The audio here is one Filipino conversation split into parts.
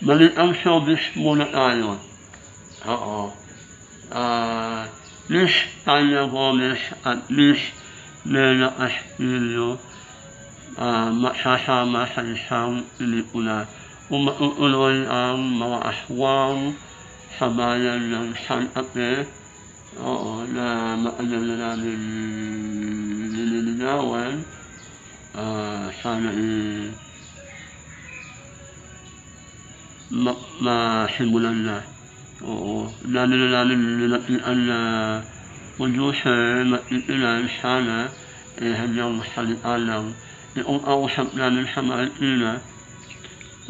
Mali ang showbiz muna tayo. Oo. Ah, Miss Tanya Gomez at Miss Nena Castillo ah, masasama sa isang pelikula. Umauuloy ang mga aswang sa bayan ng Santa Fe. Oo, na maalala namin nililigawan. Ah, sana eh, ma na. Oo, dami na namin nilatian na producer, matiilan, sana, eh, hanyang salita lang. Yung kausap namin sa Marikina,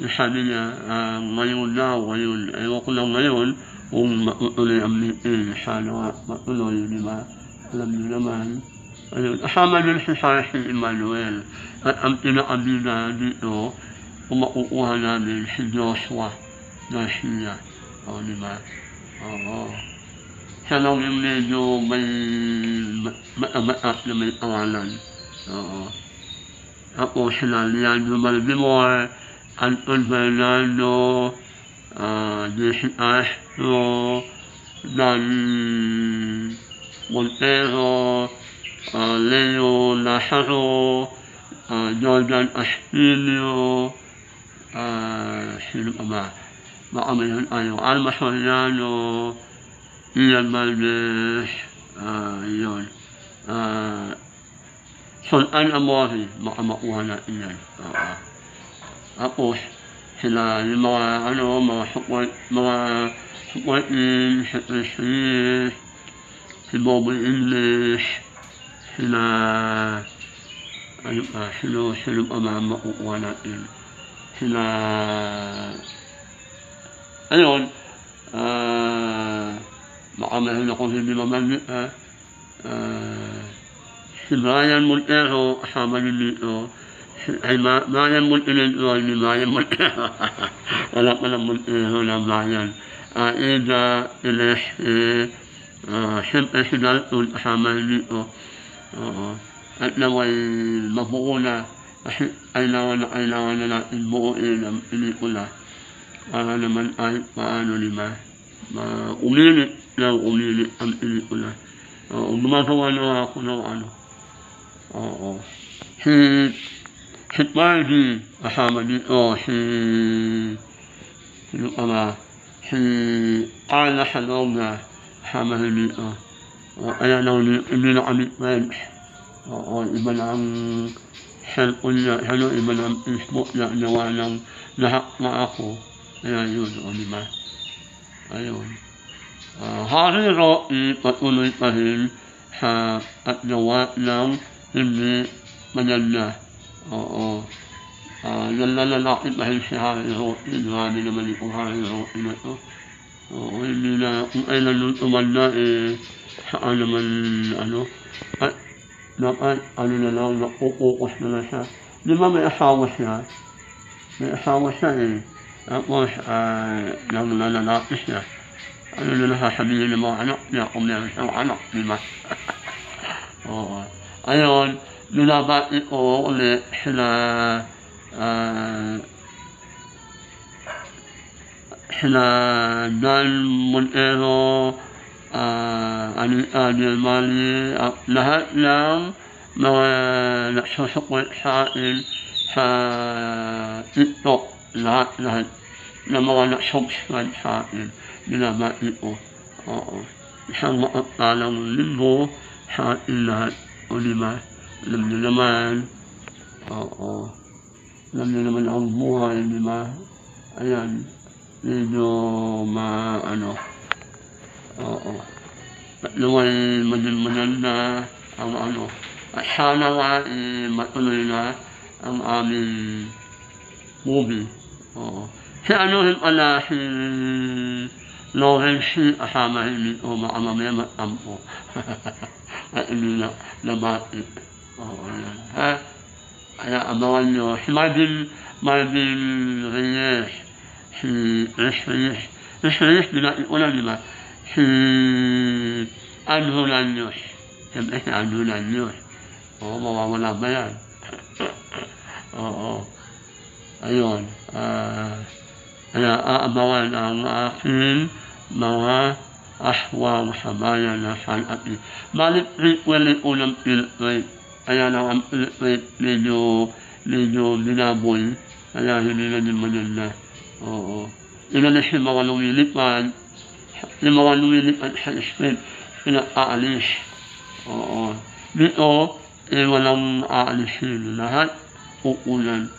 eh, sabi niya, ah, ngayon daw, ngayon, ewan ko lang ngayon, kung matutuloy ang meeting, sana nga matuloy, di ba? Alam niyo naman. Ayun, kasama din si Sarah si Emmanuel. At ang pinakabida dito, kung makukuha namin si Joshua Garcia. O, di ba? Oo. Siya lang yung medyo may mataas na may pangalan. Oo. Ako sila Leandro Maldimor, Anton Bernardo, uh, Jesse Astro, Dan Montero, uh, Leo Lazaro, uh, Jordan Astilio, uh, sino pa ba? Baka mayroon tayo. Alma Soriano, Ian Valdez, uh, yun. Uh, Sultan Amori, baka makuha natin yan. Oo. Tapos, sila, yung mga, ano, mga support, mga support team, si Chris Reese, si Bobby English, sila? Sila, ayun, ah, baka meron ako hindi mabanggit, ha? Ah, si Brian Montero, kasama din dito, ay, Ma- Brian Montero, ni Brian Montero, wala pa ng Montero na Brian. Ah, Ida, Celeste, ah, siyempre si Dalton, kasama din dito. Oo. At naway mabuo na kasi kailangan na kailangan na natin buuin ang pelikula para naman kahit paano di ba ma umilit lang umilit ang pelikula. Oo, gumagawa na ako ng ano. Oo. Si si Pardy kasama dito si sino pa ba? Si Carla Salonga kasama rin dito. O, kaya lang hindi na kami friends. Oo, iba na ang cellphone niya, ano, iba na ang Facebook niya, nawa ng lahat na ako. Kaya yun, o, di ba? Ayun. Uh, Hari Rocky patuloy pa rin sa at gawa ng hindi maganda. Oo. Uh, nalalaki pa rin si Hari Rocky. Grabe naman itong Hari Rocky na to. Oo, hindi na, kung kailan nung tumanda, eh, saan naman, ano, at dapat, ano na lang, nakukukus na lang siya. Di ba may asawa siya? May asawa siya eh. Tapos, ah, nang nananapis siya. Ano na lang sasabihin ng mga anak niya kung meron uh, Mali, at lahat ng mga nagsusupport sa akin sa TikTok, lahat-lahat ng mga nag-subscribe sa akin, binabati ko. Oo. Isang makakalang linggo sa atin lahat. O di ba? Alam niyo naman. Oo. Alam niyo naman ang buhay, di ba? Ayan. Medyo ma, ano, Oo. At naway maging maganda ang ano. At sana nga eh, matuloy na ang aming movie. Oo. Si ano rin pala si Lawrence C. kasama rin dito baka mamaya matampo. At hindi na nabati. Oo, yan. Ha? Kaya abangan nyo. Si Marvin, Marvin Reyes. Si Chris Reyes. Chris Reyes, binati ko lang, di ba? si Andrew Lanyos. Siyempre si Andrew Lanyos. Oo, mawawala ba yan? Oo. Ayun. Ah, Kaya aabangan ang aking mga aswang sa bayan na San Ati. Balik yung unang Pilipway. Kaya na ang Pilipway medyo, medyo binaboy. Kaya hindi na din maganda. Oo. Inalis. Lumilipad sa script, pinag-aalis. Oo. Dito, eh, walang aalisin. Lahat, pupunan.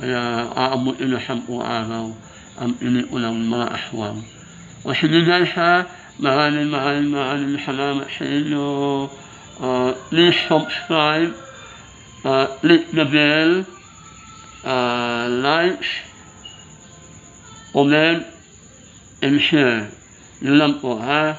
Kaya aabutin na sampung araw ang pinikulang mga aswang. O sige guys ha, maraming maraming maraming salamat sa inyo. Uh, please subscribe, uh, click the bell, uh, like, comment, and share. Yun lang po ha.